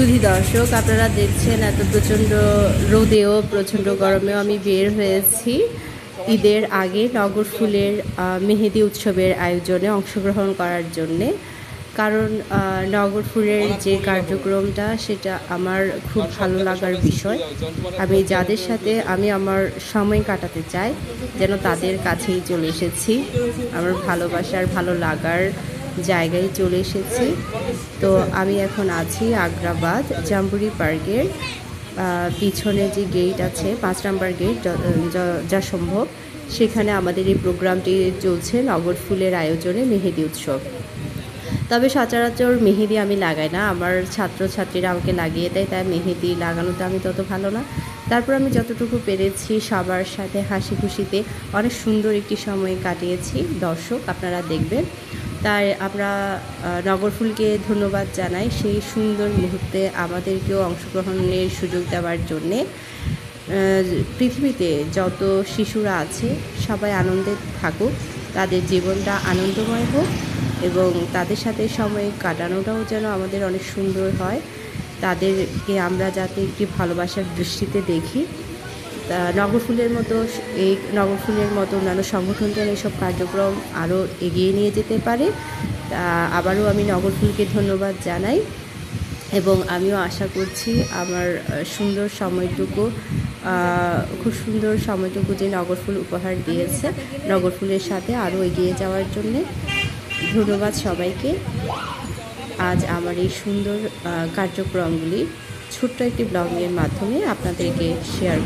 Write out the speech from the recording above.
সুধী দর্শক, আপনারা দেখছেন এত প্রচণ্ড রোদেও, প্রচণ্ড গরমেও আমি বের হয়েছি। ঈদের আগে নগর ফুলের মেহেদি উৎসবের আয়োজনে অংশগ্রহণ করার জন্যে। কারণ নগর ফুলের যে কার্যক্রমটা, সেটা আমার খুব ভালো লাগার বিষয়। আমি যাদের সাথে, আমি আমার সময় কাটাতে চাই, যেন তাদের কাছেই চলে এসেছি। আমার ভালোবাসার, ভালো লাগার জায়গায় চলে এসেছি। তো আমি এখন আছি আগ্রাবাদ জাম্বুরি পার্কের পিছনে যে গেট আছে, পাঁচ নাম্বার গেট য- সম্ভব। সেখানে আমাদের এই প্রোগ্রামটি চলছে নগর ফুলের আয়োজনে মেহেদি উৎসব। তবে সচরাচর মেহেদি আমি লাগাই না, আমার ছাত্রছাত্রীরা আমাকে লাগিয়ে দেয়, তাই মেহেদি লাগানোতে আমি তত ভালো না। তারপর আমি যতটুকু পেরেছি সবার সাথে হাসি খুশিতে অনেক সুন্দর একটি সময় কাটিয়েছি। দর্শক, আপনারা দেখবেন। তাই আমরা নগরফুলকে ধন্যবাদ জানাই সেই সুন্দর মুহূর্তে আমাদেরকেও অংশগ্রহণের সুযোগ দেওয়ার জন্যে। পৃথিবীতে যত শিশুরা আছে, সবাই আনন্দে থাকুক, তাদের জীবনটা আনন্দময় হোক এবং তাদের সাথে সময় কাটানোটাও যেন আমাদের অনেক সুন্দর হয়। তাদেরকে আমরা যাতে একটি ভালোবাসার দৃষ্টিতে দেখি। নগরফুলের মতো এই নগরফুলের মতো অন্যান্য সংগঠন যেন এইসব কার্যক্রম আরও এগিয়ে নিয়ে যেতে পারে। আবারও আমি নগরফুলকে ধন্যবাদ জানাই এবং আমিও আশা করছি আমার সুন্দর সময়টুকু খুব সুন্দর সময়টুকু যে নগরফুল উপহার দিয়েছে নগরফুলের সাথে আরও এগিয়ে যাওয়ার জন্যে। ধন্যবাদ সবাইকে। আজ আমার এই সুন্দর কার্যক্রমগুলি ছোট্ট একটি ব্লগিংয়ের মাধ্যমে আপনাদেরকে শেয়ার